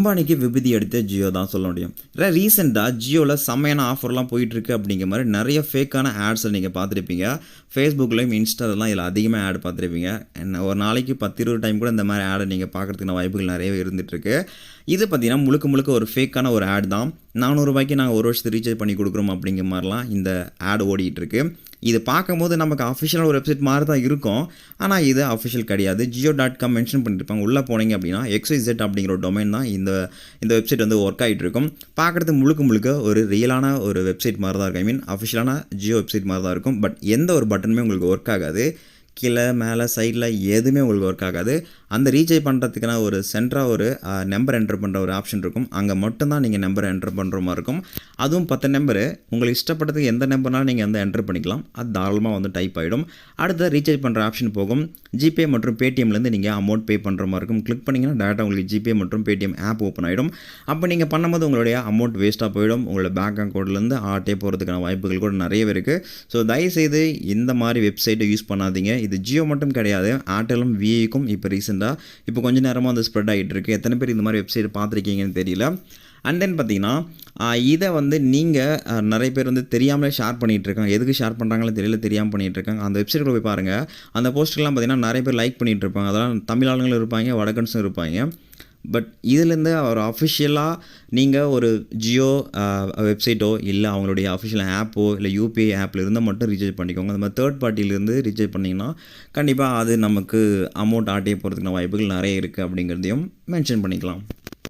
அம்பானிக்கு விபதி எடுத்த ஜியோ தான் சொல்ல முடியும். இல்லை ரீசெண்டாக ஜியோவில் செம்மையான ஆஃபர்லாம் போயிட்டுருக்கு அப்படிங்கிற மாதிரி நிறைய ஃபேக்கான ஆட்ஸை நீங்கள் பார்த்துருப்பீங்க. ஃபேஸ்புக்லேயும் இன்ஸ்டாலலாம் இதில் அதிகமாக ஆட் பார்த்துருப்பீங்க. என்ன ஒரு நாளைக்கு பத்து இருபது டைம் கூட இந்த மாதிரி ஆடை நீங்கள் பார்க்குறதுக்கான வாய்ப்புகள் நிறையவே இருந்துகிட்ருக்கு இது பார்த்தீங்கன்னா முழுக்க முழுக்க ஒரு ஃபேக்கான ஒரு ஆட் தான். நானூறுரூபாய்க்கு நாங்கள் ஒரு வருஷத்துக்கு ரீசார்ஜ் பண்ணி கொடுக்குறோம் அப்படிங்கிற மாதிரிலாம் இந்த ஆட் ஓடிக்கிட்டு இருக்குது இது பார்க்கும்போது நமக்கு அஃபிஷியல் ஒரு வெப்சைட் மாதிரி தான் இருக்கும். ஆனால் இது அஃபிஷியல் கிடையாது. ஜியோ டாட் காம் மென்ஷன் பண்ணியிருப்பாங்க உள்ளே போனீங்க அப்படின்னா எக்ஸ்ஐசெட் அப்படிங்கிற ஒரு டொமைன் தான் இந்த இந்த வெப்சைட் வந்து ஒர்க் ஆகிட்டு இருக்கும். பார்க்குறது முழுக்க முழுக்க ஒரு ரியலான ஒரு வெப்சைட் மாதிரி தான் இருக்கும். ஐ மீன் அஃபிஷியலான ஜியோ வெப்சைட் மாதிரி தான் இருக்கும். பட் எந்த ஒரு பட்டனுமே உங்களுக்கு ஒர்க் ஆகாது. கீழே மேலே சைடில் எதுவுமே உங்களுக்கு ஒர்க் ஆகாது. அந்த ரீசார்ஜ் பண்ணுறதுக்கான ஒரு சென்டராக ஒரு நம்பர் என்டர் பண்ணுற ஒரு ஆப்ஷன் இருக்கும். அங்கே மட்டும்தான் நீங்கள் நம்பர் என்டர் பண்ணுற மாதிரி இருக்கும். அதுவும் பத்து நம்பரு உங்களுக்கு இஷ்டப்பட்டதுக்கு எந்த நம்பர்னாலும் நீங்கள் வந்து என்டர் பண்ணிக்கலாம். அது தாராளமாக வந்து டைப் ஆகிடும் அடுத்த ரீசார்ஜ் பண்ணுற ஆப்ஷன் போகும். ஜிபே மற்றும் பேடிஎம்லேருந்து நீங்கள் அமௌண்ட் பே பண்ணுற மாதிரி இருக்கும். கிளிக் பண்ணிங்கன்னா டேரெக்டாக உங்களுக்கு ஜிபே மற்றும் பேடிஎம் ஆப் ஓப்பன் ஆகிடும் அப்போ நீங்கள் பண்ணும்போது உங்களுடைய அமௌண்ட் வேஸ்ட்டாக போயிடும். உங்களோட பேங்க் அக்கௌண்ட்லேருந்து ஆட்டே போகிறதுக்கான வாய்ப்புகள் கூட நிறையவே இருக்குது ஸோ தயவுசெய்து இந்த மாதிரி வெப்சைட்டை யூஸ் பண்ணாதீங்க. இது ஜியோ மட்டும் கிடையாது. ஏர்டெலும் விஐக்கும் இப்போ ரீசெண்டாக இப்போ கொஞ்சம் நேரமாக வந்து ஸ்ப்ரெட் ஆகிட்டு இருக்குது எத்தனை பேர் இந்த மாதிரி வெப்சைட் பார்த்துருக்கீங்கன்னு தெரியல. அண்ட் தென் பார்த்தீங்கன்னா இதை வந்து நீங்கள் நிறைய பேர் வந்து தெரியாமலே ஷேர் பண்ணிகிட்டு இருக்காங்க எதுக்கு ஷேர் பண்ணுறாங்களோ தெரியல தெரியாமல் பண்ணிகிட்டு இருக்காங்க அந்த வெப்சைட்டில் போய் பாருங்கள் அந்த போஸ்ட்டுக்கெலாம் பார்த்தீங்கன்னா நிறைய பேர் லைக் பண்ணிகிட்டு இருப்பாங்க அதெல்லாம் தமிழ் ஆளுங்களும் இருப்பாங்க வடக்கன்ஸும் இருப்பாங்க. பட் இதுலேருந்து அவர் அஃபிஷியலாக நீங்கள் ஒரு ஜியோ வெப்சைட்டோ இல்லை அவங்களுடைய அஃபிஷியல் ஆப்போ இல்லை யூபிஐ ஆப்பில் இருந்தால் மட்டும் ரீசார்ஜ் பண்ணிக்கோங்க. அந்த மாதிரி தேர்ட் பார்ட்டியிலேருந்து ரீசார்ஜ் பண்ணிங்கன்னா கண்டிப்பாக அது நமக்கு அமௌண்ட் ஆட்டே போகிறதுக்கான வாய்ப்புகள் நிறைய இருக்குது அப்படிங்கிறதையும் மென்ஷன் பண்ணிக்கலாம்.